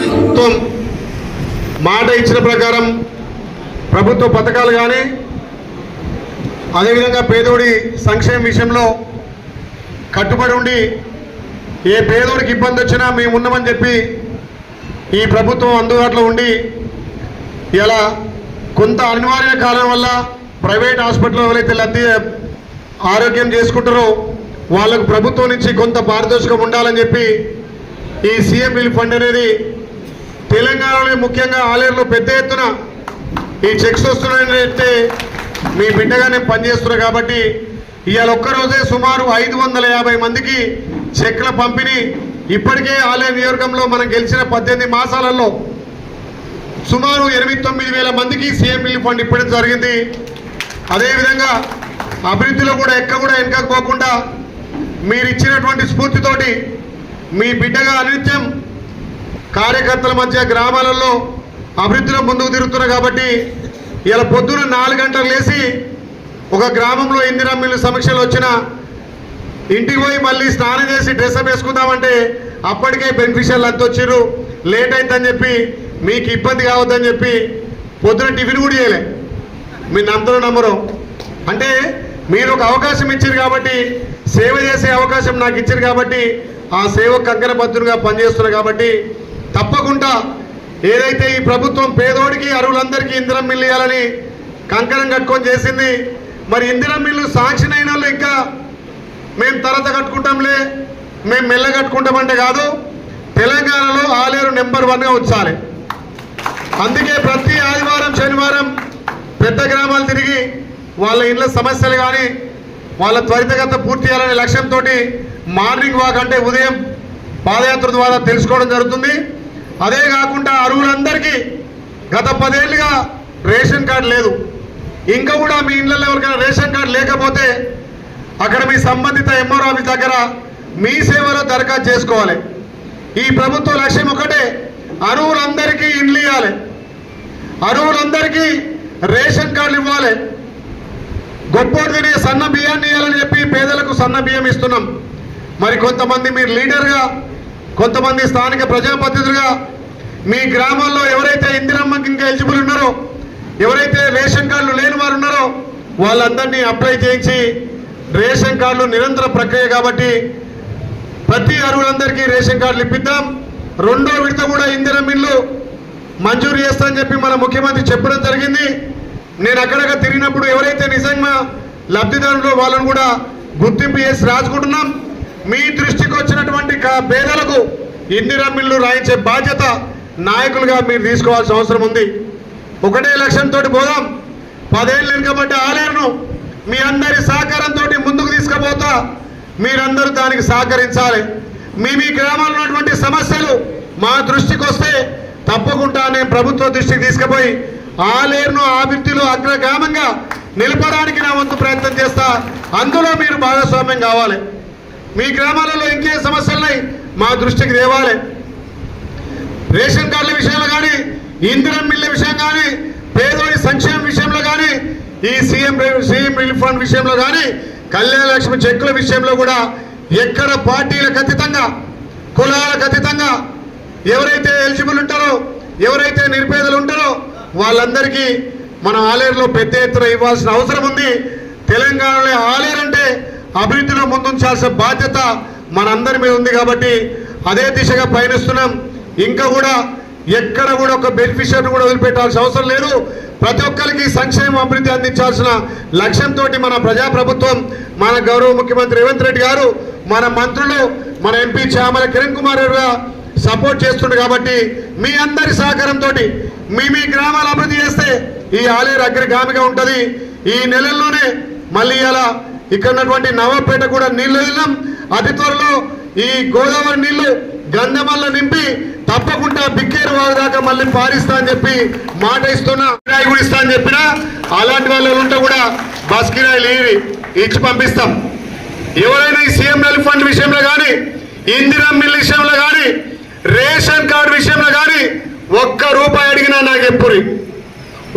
ప్రభుత్వం మాట ఇచ్చిన ప్రకారం ప్రభుత్వ పథకాలు కానీ అదేవిధంగా పేదోడి సంక్షేమ విషయంలో కట్టుబడి ఉండి ఏ పేదోడికి ఇబ్బంది వచ్చినా మేము ఉన్నామని చెప్పి ఈ ప్రభుత్వం అందుబాటులో ఉండి ఇలా కొంత అనివార్య కాలం వల్ల ప్రైవేట్ హాస్పిటల్ ఎవరైతే లబ్ధి ఆరోగ్యం చేసుకుంటారో వాళ్ళకు ప్రభుత్వం నుంచి కొంత పారదర్శకం ఉండాలని చెప్పి ఈ సీఎం రిలీఫ్ ఫండ్ అనేది తెలంగాణలో ముఖ్యంగా ఆలయంలో పెద్ద ఎత్తున ఈ చెక్స్ వస్తున్నాయంటే మీ బిడ్డగా నేను పనిచేస్తున్నా కాబట్టి ఇవాళ ఒక్కరోజే సుమారు ఐదు వందల యాభై మందికి చెక్ల పంపిణీ. ఇప్పటికే ఆలయ నియోజకంలో మనం గెలిచిన పద్దెనిమిది మాసాలలో సుమారు ఎనిమిది తొమ్మిది వేల మందికి సీఎం రిలీఫ్ ఫండ్ ఇప్పటికే జరిగింది. అదేవిధంగా అభివృద్ధిలో కూడా ఎక్క కూడా వెనకపోకుండా పోకుండా ఇచ్చినటువంటి స్ఫూర్తితోటి మీ బిడ్డగా అనిత్యం కార్యకర్తల మధ్య గ్రామాలలో అభివృద్ధిలో ముందుకు తిరుగుతున్నారు కాబట్టి ఇలా పొద్దున నాలుగు గంటలు లేచి ఒక గ్రామంలో ఇందిరా మిల్లు సమీక్షలు వచ్చిన ఇంటికి పోయి మళ్ళీ స్నానం చేసి డ్రెస్అప్ వేసుకుందామంటే అప్పటికే బెనిఫిషియల్ అంత వచ్చిర్రు. లేట్ అవుతుందని చెప్పి మీకు ఇబ్బంది కావద్దని చెప్పి పొద్దున టిఫిన్ కూడా చేయలే. మీ నమ్మరు నమ్మరు. అంటే మీరు ఒక అవకాశం ఇచ్చారు కాబట్టి సేవ చేసే అవకాశం నాకు ఇచ్చారు కాబట్టి ఆ సేవ కంకర బద్దులుగా పనిచేస్తున్నారు కాబట్టి తప్పకుండా ఏదైతే ఈ ప్రభుత్వం పేదోడికి అరువులందరికీ ఇందిరం మిల్లు ఇవ్వాలని కంకణం కట్టుకొని చేసింది మరి ఇందిరం మిల్లు సాక్షినైన వాళ్ళు ఇంకా మేము తరత కట్టుకుంటాంలే మేము మెల్ల కట్టుకుంటామంటే కాదు తెలంగాణలో ఆలేరు నెంబర్ వన్గా ఉంచాలి. అందుకే ప్రతి ఆదివారం శనివారం పెద్ద గ్రామాలు తిరిగి వాళ్ళ ఇండ్ల సమస్యలు కానీ వాళ్ళ త్వరితగత పూర్తి చేయాలనే లక్ష్యంతో మార్నింగ్ వాక్ అంటే ఉదయం పాదయాత్ర ద్వారా తెలుసుకోవడం జరుగుతుంది. అదే కాకుండా అరువులందరికీ గత పదేళ్ళుగా రేషన్ కార్డు లేదు. ఇంకా కూడా మీ ఇళ్ళల్లో ఎవరికైనా రేషన్ కార్డు లేకపోతే అక్కడ మీ సంబంధిత ఎంఆర్ ఆఫీస్ దగ్గర మీ సేవలో దరఖాస్తు చేసుకోవాలి. ఈ ప్రభుత్వ లక్ష్యం ఒకటే అరువులందరికీ ఇండ్లు ఇవ్వాలి. అరువులందరికీ రేషన్ కార్డులు ఇవ్వాలి. గొప్పోడు తినే సన్న బియ్యాన్ని ఇవ్వాలని చెప్పి పేదలకు సన్న బియ్యం ఇస్తున్నాం. మరి కొంతమంది మీరు లీడర్గా కొంతమంది స్థానిక ప్రజాప్రతినిధులుగా మీ గ్రామాల్లో ఎవరైతే ఇందిరమ్మకి ఇంకా ఎలిజిబుల్ ఉన్నారో ఎవరైతే రేషన్ కార్డులు లేని వారు ఉన్నారో వాళ్ళందరినీ అప్లై చేయించి రేషన్ కార్డులు నిరంతర ప్రక్రియ కాబట్టి ప్రతి అరువులందరికీ రేషన్ కార్డులు ఇప్పిద్దాం. రెండో విడత కూడా ఇందిరం ఇల్లు మంజూరు చేస్తా అని చెప్పి మన ముఖ్యమంత్రి చెప్పడం జరిగింది. నేను అక్కడక్కడ తిరిగినప్పుడు ఎవరైతే నిజంగా లబ్ధిదారులు వాళ్ళను కూడా గుర్తింపు చేసి రాసుకుంటున్నాం మీ దృష్టికి వచ్చినటువంటి పేదలకు ఇందిరా మిల్లు రాయించే బాధ్యత నాయకులుగా మీరు తీసుకోవాల్సిన అవసరం ఉంది. ఒకటే లక్ష్యంతో పోదాం. పదేళ్ళు వెనుకబడ్డ ఆలయను మీ అందరి సహకారంతో ముందుకు తీసుకుపోతా. మీరందరూ దానికి సహకరించాలి. మీ మీ గ్రామాల్లో ఉన్నటువంటి సమస్యలు మా దృష్టికి వస్తే తప్పకుండా నేను ప్రభుత్వ దృష్టికి తీసుకుపోయి ఆలేరును అభివృద్ధిలో అగ్రగామంగా నిలపడానికి నా వంతు ప్రయత్నం చేస్తా. అందులో మీరు భాగస్వామ్యం కావాలి. మీ గ్రామాలలో ఇంకే సమస్యలున్నాయి. మా దృష్టికి తేవాలి. రేషన్ కార్డుల విషయంలో కానీ ఇంధనం మిల్ల విషయం కానీ పేదోడి సంక్షేమ విషయంలో కానీ ఈ సీఎం సీఎం రిలీఫ్ ఫండ్ విషయంలో కానీ కళ్యాణ లక్ష్మి చెక్కుల విషయంలో కూడా ఎక్కడ పార్టీలకు అతీతంగా కులాలకు అతీతంగా ఎవరైతే ఎలిజిబుల్ ఉంటారో ఎవరైతే నిరుపేదలు ఉంటారో వాళ్ళందరికీ మన ఆలేరులో పెద్ద ఎత్తున ఇవ్వాల్సిన అవసరం ఉంది. తెలంగాణలో ఆలేరు అంటే అభివృద్ధిలో ముందుంచాల్సిన బాధ్యత మనందరి మీద ఉంది కాబట్టి అదే దిశగా పయనిస్తున్నాం. ఇంకా కూడా ఎక్కడ కూడా ఒక బెనిఫిషియర్ కూడా వదిలిపెట్టాల్సిన అవసరం లేదు. ప్రతి ఒక్కరికి సంక్షేమ అభివృద్ధి అందించాల్సిన లక్ష్యంతో మన ప్రజాప్రభుత్వం మన గౌరవ ముఖ్యమంత్రి రేవంత్ రెడ్డి గారు మన మంత్రులు మన ఎంపీ చామల కిరణ్ కుమార్ గారు సపోర్ట్ చేస్తుండే కాబట్టి మీ అందరి సహకారంతో మీ మీ గ్రామాలు అభివృద్ధి చేస్తే ఈ ఆలయ అగ్రగామిగా ఉంటుంది. ఈ నెలల్లోనే మళ్ళీ ఇలా ఇక్కడ ఉన్నటువంటి నవాపేట కూడా నీళ్ళు వదిలినాం. అతి త్వరలో ఈ గోదావరి నీళ్ళు గంధమల్ల నింపి తప్పకుండా బిక్కేరు వారి దాకా మళ్ళీ పారిస్తా అని చెప్పి మాట ఇస్తున్నా. కిరాయి కూడా ఇస్తా అని చెప్పినా అలాంటి వాళ్ళు ఉంటే కూడా బస్ కిరాయిలు ఇవి ఇచ్చి పంపిస్తాం. ఎవరైనా ఈ సీఎం రిలీఫ్ ఫండ్ విషయంలో కానీ ఇందిరా మిల్ విషయంలో కానీ రేషన్ కార్డు విషయంలో కానీ ఒక్క రూపాయి అడిగినా నాకు ఎప్పుడు?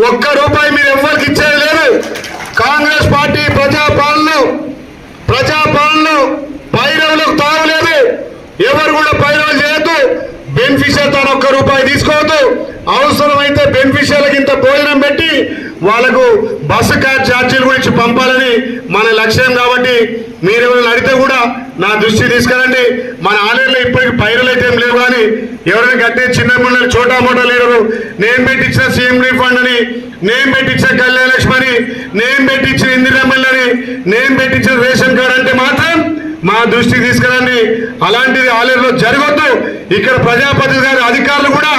ఒక్క రూపాయి మీరు ఎవరికి ఇచ్చేది లేదు. కాంగ్రెస్ పార్టీ ప్రజాపాలన ప్రజాపాలన పైరవులకు తాగలేదు. ఎవరు కూడా పైర బెనిఫిషియర్ తాను ఒక్క రూపాయి తీసుకోవద్దు. అవసరమైతే బెనిఫిషియర్లకు ఇంత భోజనం పెట్టి వాళ్ళకు బస్సు కార్ ఛార్జీల గురించి పంపాలని మన లక్ష్యం కాబట్టి మీరు ఎవరైనా అడిగితే కూడా నా దృష్టి తీసుకురండి మన ఆలయంలో ఇప్పటికి పైరులు అయితే ఏం లేవు కానీ ఎవరైనా కట్టే చిన్న పిల్లలు చోటా మోటా లేరు నేను పెట్టించిన సీఎం రిఫండ్ అని నేను పెట్టించిన కళ్యాణ లక్ష్మి అని నేను పెట్టించిన ఇందిరమ్మల్ అని నేను పెట్టించిన రేషన్ కార్డు అంటే మాత్రం మా దృష్టికి తీసుకురండి అలాంటిది ఆలయంలో జరగొద్దు. ఇక్కడ ప్రజాపతి గారి అధికారులు కూడా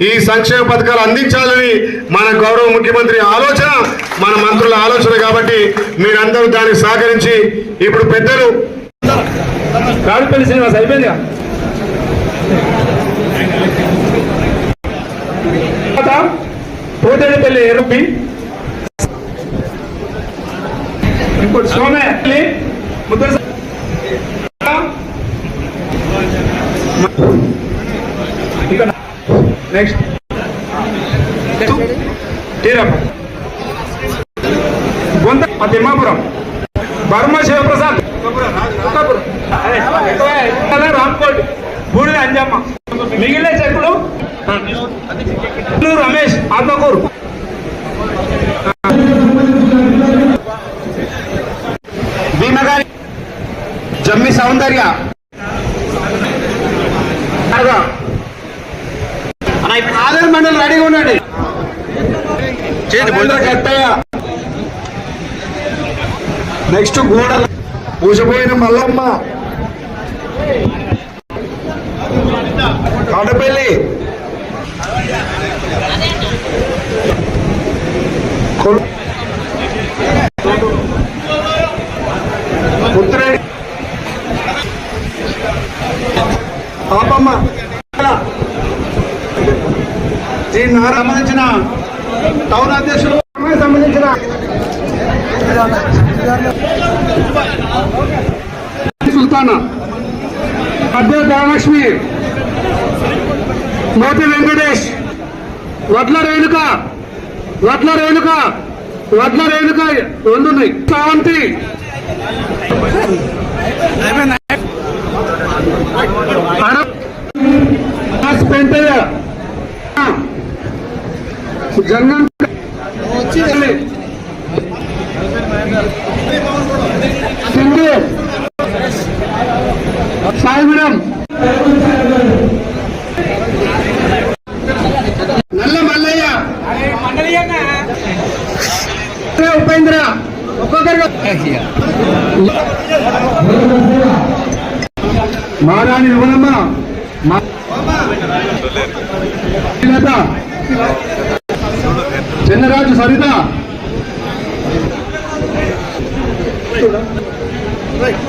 ఈ సంక్షేమ పథకాలు అందించాలని మన గౌరవ ముఖ్యమంత్రి ఆలోచన మన మంత్రుల ఆలోచన కాబట్టి మీరందరూ దానికి సహకరించి ఇప్పుడు పెద్దలు కాడుపల్లి శ్రీనివాస్ పోతేపల్లి ఎరుపి ఇంకోటి సోమే ముద్ర నెక్స్ట్. బొంద తిమ్మాపురం బర్మ శివప్రసాద్. రామ్కోట్ బూడిద అంజమ్మ. మిగిలిన చెక్కులు? రమేష్ ఆత్మకూరు. భీమగారి జమ్మి సౌందర్య. నెక్స్ట్ గోడ పూసిపోయిన మల్లమ్మ. కాడపల్లి. అద్దె మోతి వెంకటేష్ వడ్ల రేణుక వడ్ల రేణుక వడ్ల రేణుక రెండు ఉన్నాయి పెంటయ్య జంగం సింధు సాయి మేడం. చిన్నరాజు సరిత. రైట్